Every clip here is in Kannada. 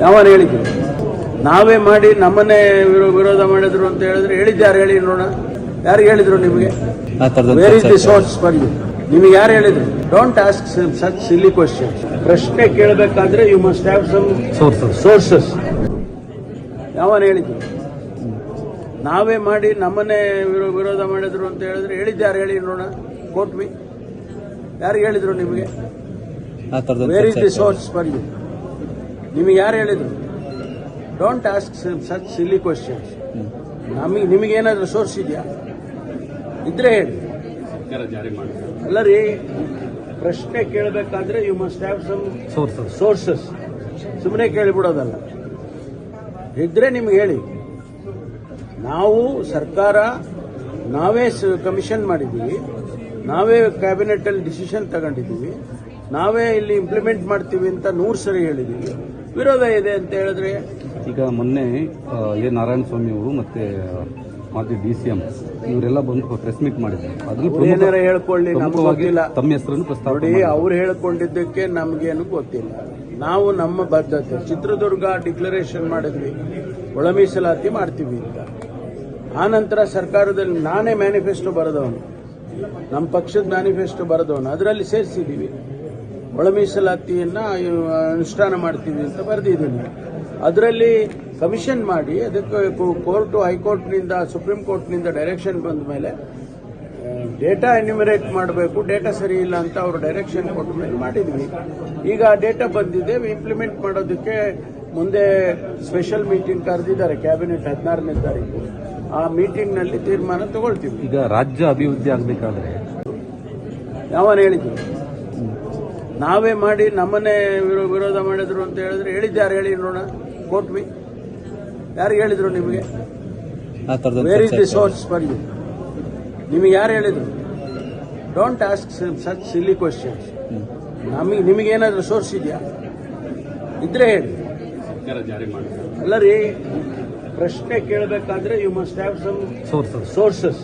ಯಾವನ್ ಹೇಳಿದ್ರು ನಾವೇ ಮಾಡಿ ನಮ್ಮನ್ನೇ ವಿರೋ- ವಿರೋಧ ಮಾಡಿದ್ರು ಅಂತ ಹೇಳಿದ್ರೆ ಹೇಳಿದ್ದು ಯಾರು ಹೇಳಿ ನೋಡೋಣ. ಯಾರು ಹೇಳಿದ್ರು ನಿಮಗೆ? Where is the source for you ನಿಮಗೆ ಯಾರು ಹೇಳಿದ್ರು? Don't ask such silly question ಪ್ರಶ್ನೆ ಕೇಳಬೇಕಾದ್ರೆ you must have some sources sources ಯಾವನ್ ಹೇಳಿದ್ರು? ನಾವೇ ಮಾಡಿ ನಮ್ಮನ್ನೇ ವಿರೋ- ವಿರೋಧ ಮಾಡಿದ್ರು ಅಂತ ಹೇಳಿದ್ರೆ ಹೇಳಿದ್ದು ಯಾರು ಹೇಳಿ ನೋಡೋಣ. ಕೋಟ್ ಮಿ ಯಾರು ಹೇಳಿದ್ರು ನಿಮಗೆ? Where is the source for you ನಿಮಗೆ ಯಾರು ಹೇಳಿದ್ರು? Don't ask such silly questions ನಮಗೆ ನಿಮಗೇನಾದ್ರೂ ಸೋರ್ಸ್ ಇದೆಯಾ? ಇದ್ರೆ ಹೇಳಿ. ಅಲ್ಲ ರೀ ಪ್ರಶ್ನೆ ಕೇಳಬೇಕಾದ್ರೆ you must have some sources sources ಸುಮ್ಮನೆ ಕೇಳಿಬಿಡೋದಲ್ಲ. ಇದ್ರೆ ನಿಮ್ಗೆ ಹೇಳಿ. ನಾವು ಸರ್ಕಾರ ನಾವೇ ಕಮಿಷನ್ ಮಾಡಿದ್ದೀವಿ. ನಾವೇ ಕ್ಯಾಬಿನೆಟ್ ಅಲ್ಲಿ ಡಿಸಿಷನ್ ತಗೊಂಡಿದ್ದೀವಿ. ನಾವೇ ಇಲ್ಲಿ ಇಂಪ್ಲಿಮೆಂಟ್ ಮಾಡ್ತೀವಿ ಅಂತ ನೂರು ಸರಿ ಹೇಳಿದ್ದೀವಿ. ವಿರೋಧ ಇದೆ ಅಂತ ಹೇಳಿದ್ರೆ? ಈಗ ಮೊನ್ನೆ ಎ. ನಾರಾಯಣ ಸ್ವಾಮಿ ಅವರು ಮತ್ತೆ ಮಾಜಿ ಡಿ ಸಿ ಎಂ ಇವರೆಲ್ಲ ಬಂದು ಪ್ರೆಸ್ ಮೀಟ್ ಅದ್ರಲ್ಲಿ ಪ್ರಮುಖ- ಹೇಳ್ಕೊಳ್ಳಿ ಗೊತ್ತಿಲ್ಲ. ತಮ್ಮ ಹೆಸರನ್ನು ನೋಡಿ ಅವ್ರು ಹೇಳ್ಕೊಂಡಿದ್ದಕ್ಕೆ ನಮ್ಗೇನು ಗೊತ್ತಿಲ್ಲ. ನಾವು ನಮ್ಮ ಬದ್ಧತೆ ಚಿತ್ರದುರ್ಗ ಡಿಕ್ಲರೇಷನ್ ಮಾಡಿದ್ವಿ ಒಳ ಮೀಸಲಾತಿ ಮಾಡ್ತೀವಿ ಅಂತ. ಆ ನಂತರ ಸರ್ಕಾರದಲ್ಲಿ ನಾನೇ ಮ್ಯಾನಿಫೆಸ್ಟೋ ಬರೆದವನು. ನಮ್ಮ ಪಕ್ಷದ ಮ್ಯಾನಿಫೆಸ್ಟೋ ಬರೆದವನು. ಅದರಲ್ಲಿ ಸೇರಿಸಿದ್ದೀವಿ ಒಳ ಮೀಸಲಾತಿಯನ್ನ ಅನುಷ್ಠಾನ ಮಾಡ್ತೀವಿ ಅಂತ ಬರೆದಿದ್ದೀನಿ. ಅದರಲ್ಲಿ ಕಮಿಷನ್ ಮಾಡಿ ಅದಕ್ಕೆ ಕೋರ್ಟು ಹೈಕೋರ್ಟ್ನಿಂದ ಸುಪ್ರೀಂ ಕೋರ್ಟ್ನಿಂದ ಡೈರೆಕ್ಷನ್ ಬಂದ ಮೇಲೆ ಡೇಟಾ ಎನ್ಯುಮರೇಟ್ ಮಾಡಬೇಕು ಡೇಟಾ ಸರಿ ಇಲ್ಲ ಅಂತ ಅವರು ಡೈರೆಕ್ಷನ್ ಕೊಟ್ಟ ಮೇಲೆ ಮಾಡಿದ್ವಿ. ಈಗ ಡೇಟಾ ಬಂದಿದೆ ಇಂಪ್ಲಿಮೆಂಟ್ ಮಾಡೋದಕ್ಕೆ ಮುಂದೆ ಸ್ಪೆಷಲ್ ಮೀಟಿಂಗ್ ಕರೆದಿದ್ದಾರೆ ಕ್ಯಾಬಿನೆಟ್ ಹದಿನಾರನೇ ತಾರೀಕು. ಆ ಮೀಟಿಂಗ್ನಲ್ಲಿ ತೀರ್ಮಾನ ತಗೊಳ್ತೀವಿ. ಈಗ ರಾಜ್ಯ ಅಭಿವೃದ್ಧಿ ಆಗಬೇಕಾದ್ರೆ? ಯಾವನ್ ಹೇಳಿದ್ರು? ನಾವೇ ಮಾಡಿ ನಮ್ಮನ್ನೇ ವಿರೋ- ವಿರೋಧ ಮಾಡಿದ್ರು ಅಂತ ಹೇಳಿದ್ರೆ ಯಾರು ಹೇಳಿ ನೋಡೋಣ. ಕೋಟ್ ಬಿ ಯಾರು ಹೇಳಿದ್ರು ನಿಮಗೆ? Where is the source for you ನಿಮಗೆ ಯಾರು ಹೇಳಿದ್ರು? Don't ask such silly questions ನಮಗೆ ನಿಮಗೇನಾದ್ರೂ ಸೋರ್ಸ್ ಇದೆಯಾ? ಇದ್ರೆ ಹೇಳಿ. ಅಲ್ಲ ರೀ ಪ್ರಶ್ನೆ ಕೇಳಬೇಕಾದ್ರೆ you must have some sources sources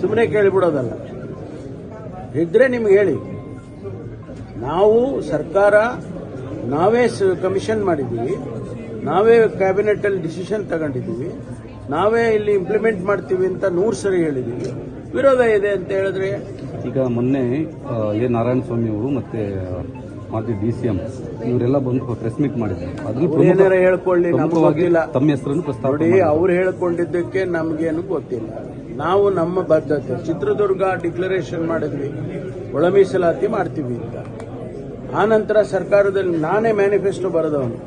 ಸುಮ್ಮನೆ ಕೇಳಿಬಿಡೋದಲ್ಲ. ಇದ್ರೆ ನಿಮ್ಗೆ ಹೇಳಿ. ನಾವು ಸರ್ಕಾರ ನಾವೇ ಕಮಿಷನ್ ಮಾಡಿದ್ದೀವಿ. ನಾವೇ ಕ್ಯಾಬಿನೆಟ್ ಅಲ್ಲಿ ಡಿಸಿಷನ್ ತಗೊಂಡಿದ್ದೀವಿ. ನಾವೇ ಇಲ್ಲಿ ಇಂಪ್ಲಿಮೆಂಟ್ ಮಾಡ್ತೀವಿ ಅಂತ ನೂರು ಸರಿ ಹೇಳಿದ್ದೀವಿ. ವಿರೋಧ ಇದೆ ಅಂತ ಹೇಳಿದ್ರೆ? ಈಗ ಮೊನ್ನೆ ಎ. ನಾರಾಯಣ ಸ್ವಾಮಿ ಅವರು ಮತ್ತೆ ಮಾಜಿ ಡಿ ಸಿ ಎಂ ಇವರೆಲ್ಲ ಬಂದು ಪ್ರೆಸ್ ಮೀಟ್ ಮಾಡಿದ್ರು. ಅದ್ರಲ್ಲಿ ಏನಾರ ಹೇಳ್ಕೊಳ್ಳಿ ನಮ್ಗೆ ಪ್ರಮುಖವಾಗಿ ಗೊತ್ತಿಲ್ಲ. ತಮ್ಮ ಹೆಸರನ್ನು ಪ್ರಸ್ತಾಪ ನೋಡಿ ಅವ್ರು ಹೇಳ್ಕೊಂಡಿದ್ದಕ್ಕೆ ನಮ್ಗೇನು ಗೊತ್ತಿಲ್ಲ. ನಾವು ನಮ್ಮ ಬದ್ಧತೆ ಚಿತ್ರದುರ್ಗ ಡಿಕ್ಲರೇಷನ್ ಮಾಡಿದ್ವಿ. ಒಳ ಮೀಸಲಾತಿ ಮಾಡ್ತೀವಿ ಅಂತ. ಆ ನಂತರ ಸರ್ಕಾರದಲ್ಲಿ ನಾನೇ ಮ್ಯಾನಿಫೆಸ್ಟೋ ಬರೆದವನು.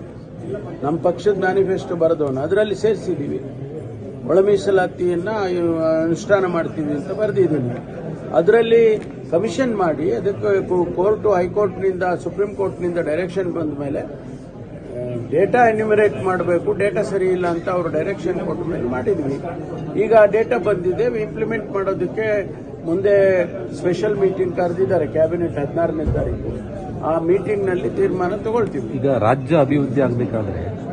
ನಮ್ಮ ಪಕ್ಷದ ಮ್ಯಾನಿಫೆಸ್ಟೋ ಬರೆದವನು. ಅದರಲ್ಲಿ ಸೇರಿಸಿದ್ದೀವಿ ಒಳ ಮೀಸಲಾತಿಯನ್ನ ಅನುಷ್ಠಾನ ಮಾಡ್ತೀವಿ ಅಂತ ಬರೆದಿದ್ದೀನಿ. ಅದರಲ್ಲಿ ಕಮಿಷನ್ ಮಾಡಿ ಅದಕ್ಕೆ ಕೋರ್ಟು, ಹೈಕೋರ್ಟ್ನಿಂದ, ಸುಪ್ರೀಂ ಕೋರ್ಟ್ನಿಂದ ಡೈರೆಕ್ಷನ್ ಬಂದ ಮೇಲೆ ಡೇಟಾ ಎನ್ಯುಮರೇಟ್ ಮಾಡಬೇಕು, ಡೇಟಾ ಸರಿ ಇಲ್ಲ ಅಂತ ಅವರು ಡೈರೆಕ್ಷನ್ ಕೊಟ್ಟ ಮೇಲೆ ಮಾಡಿದ್ವಿ. ಈಗ ಡೇಟಾ ಬಂದಿದೆ ಇಂಪ್ಲಿಮೆಂಟ್ ಮಾಡೋದಕ್ಕೆ ಮುಂದೆ ಸ್ಪೆಷಲ್ ಮೀಟಿಂಗ್ ಕರೆದಿದ್ದಾರೆ ಕ್ಯಾಬಿನೆಟ್ ಹದಿನಾರನೇ ತಾರೀಕು. ಆ ಮೀಟಿಂಗ್ನಲ್ಲಿ ತೀರ್ಮಾನ ತಗೊಳ್ತೀವಿ. ಈಗ ರಾಜ್ಯ ಅಭಿವೃದ್ಧಿ ಆಗಬೇಕಾದ್ರೆ